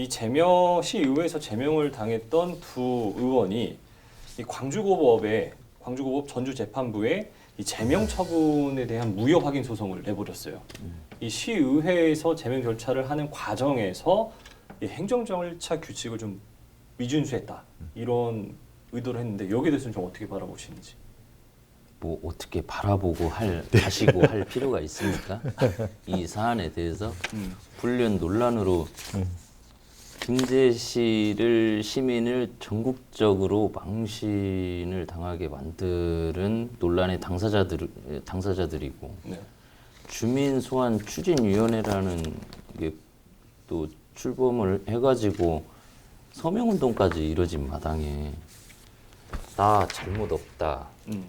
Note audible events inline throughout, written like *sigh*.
이 제명 시의회에서 제명을 당했던 두 의원이 이 광주고법에 광주고법 전주재판부에 이 제명 처분에 대한 무효 확인 소송을 내버렸어요. 이 시의회에서 제명 절차를 하는 과정에서 이 행정 절차 규칙을 좀 미준수했다 이런 의도를 했는데 여기에 대해서는 좀 어떻게 바라보시는지. 뭐 어떻게 바라보고 할 하시고 할 필요가 있습니까? *laughs* 이 사안에 대해서 음. 불륜 논란으로 김제시를 시민을 전국적으로 망신을 당하게 만드는 논란의 당사자들 당사자들이고 네. 주민 소환 추진위원회라는 게 또 출범을 해가지고 서명 운동까지 이뤄진 마당에 나 잘못 없다. 음.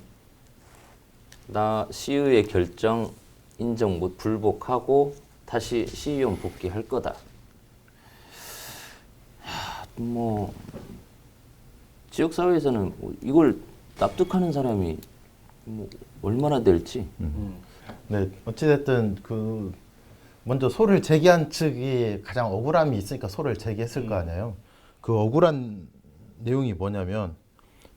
나 시의회 결정 인정 못 불복하고 다시 시의원 복귀할 거다. 하, 뭐 지역 사회에서는 뭐 이걸 납득하는 사람이 뭐 얼마나 될지 음. 네, 어찌됐든 그 먼저 소를 제기한 측이 가장 억울함이 있으니까 소를 제기했을 거 아니에요. 그 억울한 내용이 뭐냐면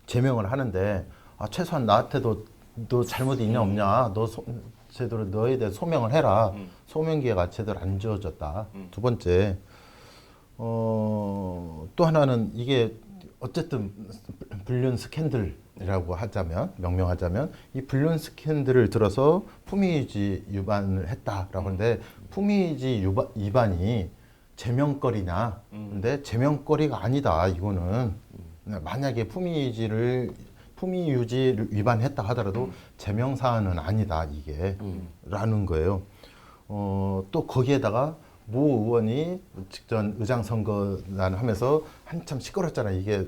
제명을 하는데 아, 최소한 나한테도 너 잘못이 있냐 없냐 너 소, 제대로 너에 대해 소명을 해라 음. 소명 기회가 제대로 안 주어졌다. 음. 두 번째 어, 또 하나는 이게 어쨌든 불륜 스캔들이라고 하자면 명명하자면 이 불륜 스캔들을 들어서 품위유지 위반을 했다라고 하는데 품위유지 유바- 위반이 제명거리냐 음. 근데 제명거리가 아니다 이거는 만약에 품위유지를 품위유지를 위반했다 하더라도 제명 사안은 아니다 이게 라는 거예요. 어, 또 거기에다가 모 의원이 직전 의장 선거 난 하면서 한참 시끄럽잖아요. 이게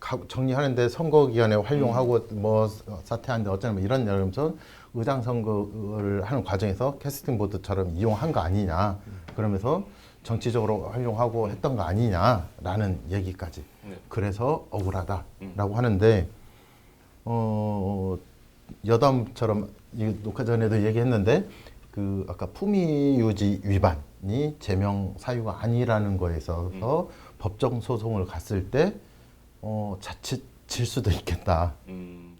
가- 정리하는데 선거 기간에 활용하고 뭐 사퇴하는데 어쩌면 뭐 이런 여름서 의장 선거를 하는 과정에서 캐스팅 보드처럼 이용한 거 아니냐. 그러면서 정치적으로 활용하고 했던 거 아니냐라는 얘기까지. 네. 그래서 억울하다라고 하는데 어 여담처럼 이 녹화 전에도 얘기했는데 그 아까 품위 유지 위반 이 제명 사유가 아니라는 거에 있어서 법정 소송을 갔을 때 어, 자칫 질 수도 있겠다. 음.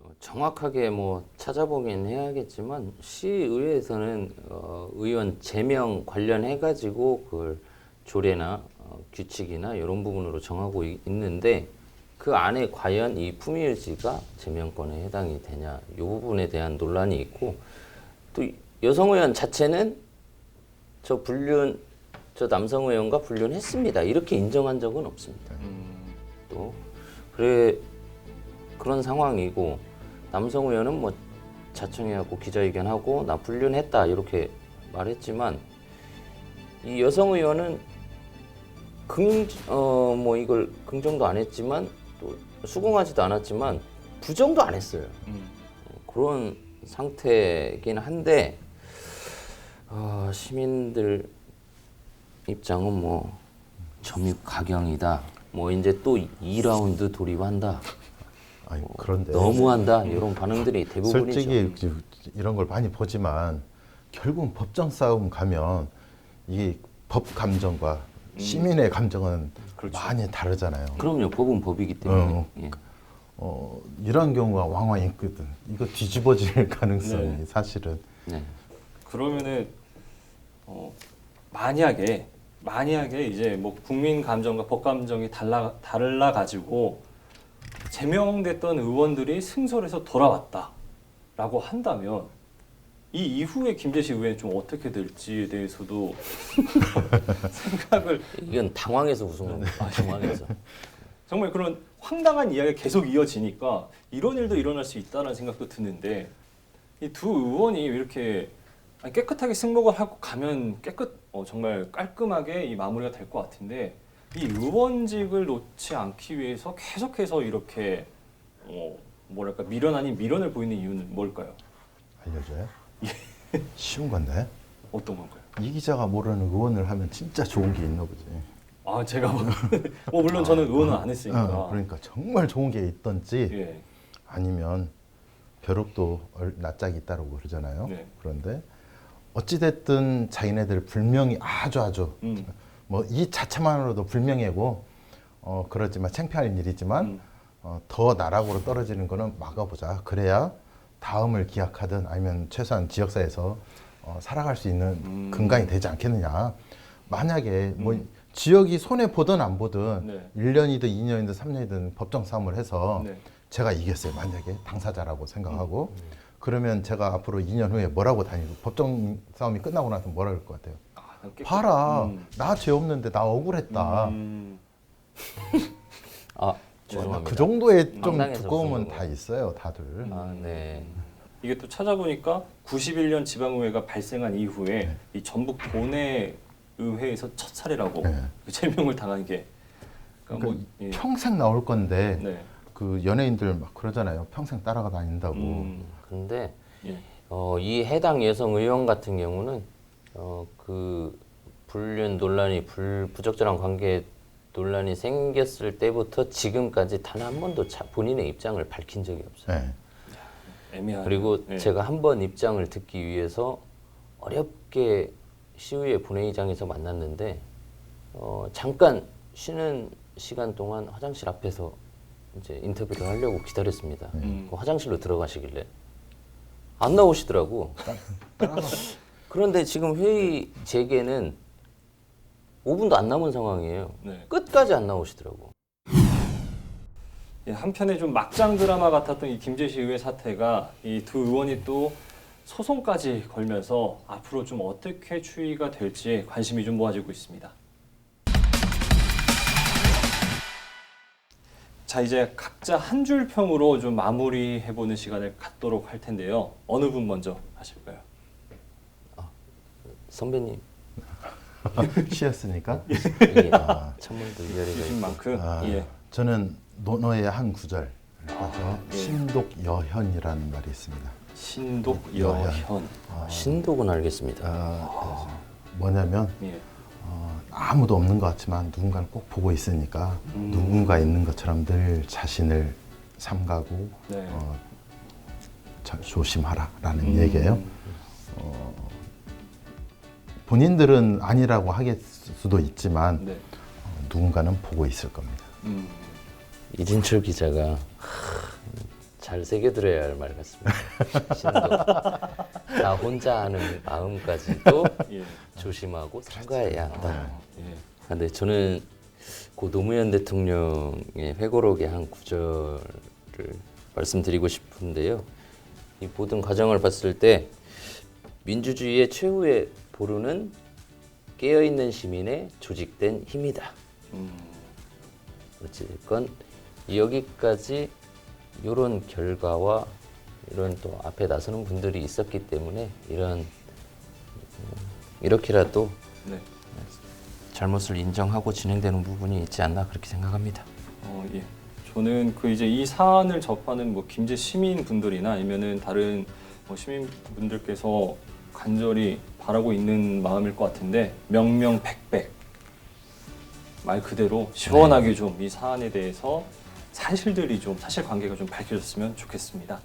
어, 정확하게 뭐 찾아보긴 해야겠지만 시의회에서는 어, 의원 제명 관련해 가지고 그걸 조례나 어, 규칙이나 이런 부분으로 정하고 이- 있는데 그 안에 과연 이 품위유지가 제명권에 해당이 되냐 이 부분에 대한 논란이 있고 또 이- 여성 의원 자체는 저 불륜 저 남성 의원과 불륜했습니다 이렇게 인정한 적은 없습니다. 음. 또 그래 그런 상황이고 남성 의원은 뭐 자청해갖고 기자회견하고 나 불륜했다 이렇게 말했지만 이 여성 의원은 긍어뭐 이걸 긍정도 안 했지만 또 수긍하지도 않았지만 부정도 안 했어요. 음. 그런 상태이긴 한데 어, 시민들 입장은 뭐 점입 가경이다. 뭐 이제 또 2라운드 돌입한다. 아니 그런데 너무한다. 이런 반응들이 대부분이죠. 솔직히 그- 이런 걸 많이 보지만 결국은 법정 싸움 가면 이게 법 감정과 시민의 감정은 그렇죠. 많이 다르잖아요. 그럼요. 법은 법이기 때문에. 어. 예. 어, 이런 경우가 왕왕 있거든. 이거 뒤집어질 *laughs* 가능성이 네. 사실은 네. 그러면은 어, 만약에 만약에 이제 뭐 국민 감정과 법 감정이 달라 달라 가지고 제명됐던 의원들이 승소해서 돌아왔다라고 한다면 이 이후에 김재시 의원이 좀 어떻게 될지에 대해서도 *laughs* 생각을 이건 당황해서 웃은 겁니다. 당황해서. 정말 그런 황당한 이야기가 계속 이어지니까 이런 일도 일어날 수 있다는 생각도 드는데 이 두 의원이 이렇게 깨끗하게 승복을 하고 가면 깨끗 어, 정말 깔끔하게 이 마무리가 될 것 같은데 이 의원직을 놓지 않기 위해서 계속해서 이렇게 어, 뭐랄까 미련 아닌 미련을 보이는 이유는 뭘까요? 알려줘요. 쉬운 건데 어떤 건가요? 이 기자가 모르는 의원을 하면 진짜 좋은 게 있나 보지. 아 제가 뭐, *laughs* 뭐 물론 저는 의원은 안 했으니까 어, 그러니까 정말 좋은 게 있던지 예. 아니면 벼룩도 얼- 낯짝이 있다고 그러잖아요. 네. 그런데 어찌됐든 자기네들 불명이 아주 아주 음. 뭐 이 자체만으로도 불명예고 어 그렇지만 창피할 일이지만 음. 어, 더 나락으로 떨어지는 거는 막아보자. 그래야 다음을 기약하든 아니면 최소한 지역사회에서 어, 살아갈 수 있는 음. 근간이 되지 않겠느냐. 만약에 뭐 지역이 손해 보든 안 보든 네. 일 1년이든 2년이든 3년이든 법정 싸움을 해서 네. 제가 이겼어요. 만약에 당사자라고 생각하고 그러면 제가 앞으로 2년 후에 뭐라고 다니고 법정 싸움이 끝나고 나서 뭐라 그럴 것 같아요. 아, 봐라, 음. 나죄 없는데 나 억울했다. 음. 아그 죄송합니다. 정도의 좀 황당해서 두꺼움은 다 있어요, 다들. 아 네. 이게 또 찾아보니까 91년 지방의회가 발생한 이후에 이 전북 도내 의회에서 첫 사례라고 네. 그 제명을 당한 게 그러니까 그러니까 뭐, 예. 평생 나올 건데 네. 그 연예인들 막 그러잖아요. 평생 따라가 다닌다고. 음. 근데 예. 어, 이 해당 여성 의원 같은 경우는 어, 그 불륜 논란이 불 부적절한 관계 논란이 생겼을 때부터 지금까지 단 한 번도 자, 본인의 입장을 밝힌 적이 없어요. 네. 애매한 그리고 예. 제가 한 번 입장을 듣기 위해서 어렵게 시의회 본회의장에서 만났는데 어, 잠깐 쉬는 시간 동안 화장실 앞에서 이제 인터뷰를 하려고 기다렸습니다. 음. 그 화장실로 들어가시길래 안 나오시더라고. *laughs* 그런데 지금 회의 재개는 5분도 안 남은 상황이에요. 네. 끝까지 안 나오시더라고. 예, 한편에 좀 막장 드라마 같았던 이 김제시 의회 사태가 이 두 의원이 또 소송까지 걸면서 앞으로 좀 어떻게 추이가 될지 관심이 좀 모아지고 있습니다. 자 이제 각자 한 줄 평으로 좀 마무리해 보는 시간을 갖도록 할 텐데요. 어느 분 먼저 하실까요? 선배님, *laughs* 쉬었으니까. 이 찬물도 위아래가 주신 있고. 만큼 아, 예. 저는 논어의 한 구절. 그래서 예. 신독 여현이라는 말이 있습니다. 신독 여현. 여현. 신독은 알겠습니다. 아, 뭐냐면 예. 어, 아무도 없는 것 같지만 누군가는 꼭 보고 있으니까 음. 누군가 있는 것처럼 늘 자신을 삼가고 네. 어, 자- 조심하라라는 음. 얘기예요. 본인들은 아니라고 하겠 수도 있지만 네. 어, 누군가는 보고 있을 겁니다. 음. 이진철 기자가 잘 새겨들어야 할 말 같습니다. 신독. 나 혼자 하는 마음까지도 예. 조심하고 삼가해야 한다. 아, 예. 근데 저는 고 노무현 대통령의 회고록의 한 구절을 말씀드리고 싶은데요. 이 모든 과정을 봤을 때 민주주의의 최후의 보루는 깨어있는 시민의 조직된 힘이다. 음. 어찌됐건 여기까지 이런 결과와 이런 또 앞에 나서는 분들이 있었기 때문에 이런 음, 이렇게라도 네. 잘못을 인정하고 진행되는 부분이 있지 않나 그렇게 생각합니다. 어, 예. 저는 그 이제 이 사안을 접하는 뭐 김제 시민 분들이나 아니면은 다른 뭐 시민 분들께서 간절히 바라고 있는 마음일 것 같은데 명명백백 말 그대로 시원하게 좀 이 사안에 대해서 사실들이 좀 사실 관계가 좀 밝혀졌으면 좋겠습니다.